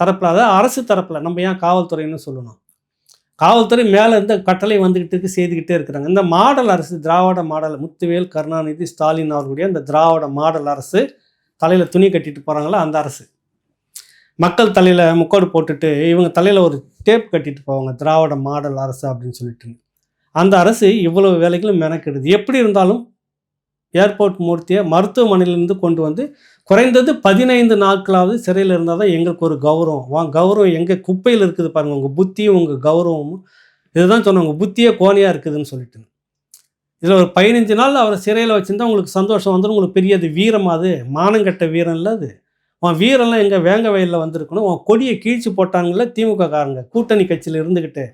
தரப்பில் அதாவது அரசு தரப்பில் நம்ம ஏன் காவல்துறைன்னு சொல்லணும். காவல்துறை மேலே இருந்து கட்டளை வந்துக்கிட்டு இருக்கு செய்துக்கிட்டே இருக்கிறாங்க. இந்த மாடல் அரசு திராவிட மாடல் முத்துவேல் கருணாநிதி ஸ்டாலின் அவர்களுடைய அந்த திராவிட மாடல் அரசு தலையில் துணி கட்டிட்டு போகிறாங்களா அந்த அரசு. மக்கள் தலையில் முக்கோடு போட்டுட்டு இவங்க தலையில் ஒரு டேப் கட்டிட்டு போவாங்க திராவிட மாடல் அரசு அப்படின்னு சொல்லிட்டு. அந்த அரசு இவ்வளவு வேலைகளும் மெனக்கெடுது. எப்படி இருந்தாலும் ஏர்போர்ட் மூர்த்தியை மருத்துவமனையிலேருந்து கொண்டு வந்து குறைந்தது பதினைந்து நாட்களாவது சிறையில் இருந்தால் தான் எங்களுக்கு ஒரு கௌரவம். வா கௌரவம் எங்கே குப்பையில் இருக்குது பாருங்கள் உங்கள் புத்தியும் உங்கள் கௌரவமும். இதுதான் சொன்னேன். உங்கள் புத்தியே கோணையாக இருக்குதுன்னு சொல்லிட்டு. இதில் ஒரு பதினஞ்சு நாள் அவரை சிறையில் வச்சுருந்தா உங்களுக்கு சந்தோஷம் வந்துடும் உங்களுக்கு பெரிய அது வீரம் அது. மானங்கட்ட வீரம் இல்லை அது. உன் வீரெல்லாம் எங்கே வேங்க வயலில் வந்திருக்கணும். உன் கொடியை கீழ்ச்சி போட்டாங்கல்ல திமுக காரங்க கூட்டணி கட்சியில் இருந்துக்கிட்டு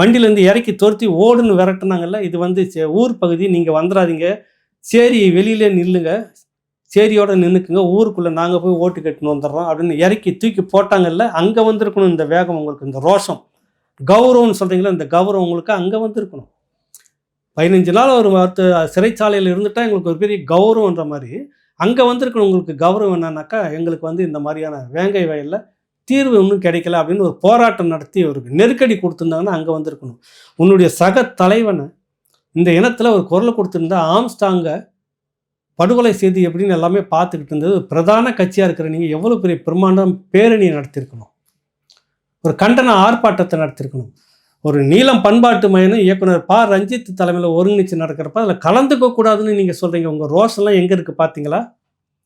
வண்டியிலேருந்து இறக்கி துரத்தி ஓடுன்னு விரட்டினாங்கல்ல. இது வந்து சே- ஊர் பகுதி. நீங்கள் வந்துடாதீங்க சேரி வெளியிலே நில்லுங்க. சேரியோட நின்றுக்குங்க ஊருக்குள்ளே நாங்கள் போய் ஓட்டு கட்டின்னு வந்துடுறோம் அப்படின்னு இறக்கி தூக்கி போட்டாங்கல்ல அங்கே வந்திருக்கணும் இந்த வேகம் உங்களுக்கு இந்த ரோஷம். கௌரவம்னு சொல்கிறீங்களா இந்த கௌரவம் உங்களுக்கு அங்கே வந்திருக்கணும். பதினஞ்சு நாள் ஒரு மருத்துவ சிறைச்சாலையில் இருந்துட்டா எங்களுக்கு ஒரு பெரிய கௌரவன்ற மாதிரி. அங்கே வந்திருக்கணும் உங்களுக்கு கௌரவம் என்னன்னாக்கா எங்களுக்கு வந்து இந்த மாதிரியான வேங்கை வயலில் தீர்வு இன்னும் கிடைக்கல அப்படின்னு ஒரு போராட்டம் நடத்தி ஒரு நெருக்கடி கொடுத்துருந்தாங்கன்னா அங்கே வந்திருக்கணும். உன்னுடைய சக தலைவனை இந்த இனத்தில் ஒரு குரல் கொடுத்துருந்தா ஆம்ஸ்டாங்கை படுகொலை செய்தி எப்படின்னு எல்லாமே பார்த்துக்கிட்டு இருந்தது. பிரதான கட்சியாக இருக்கிற நீங்கள் எவ்வளோ பெரிய பிரம்மாண்டம் பேரணியை நடத்தியிருக்கணும் ஒரு கண்டன ஆர்ப்பாட்டத்தை நடத்தியிருக்கணும் ஒரு நீளம் பண்பாட்டு மையம் இயக்குனர் ப. ரஞ்சித் தலைமையில் ஒருங்கிணைச்சு நடக்கிறப்ப அதில் கலந்துக்க கூடாதுன்னு நீங்கள் சொல்கிறீங்க உங்கள் ரோஷெல்லாம் எங்கே இருக்குது பார்த்தீங்களா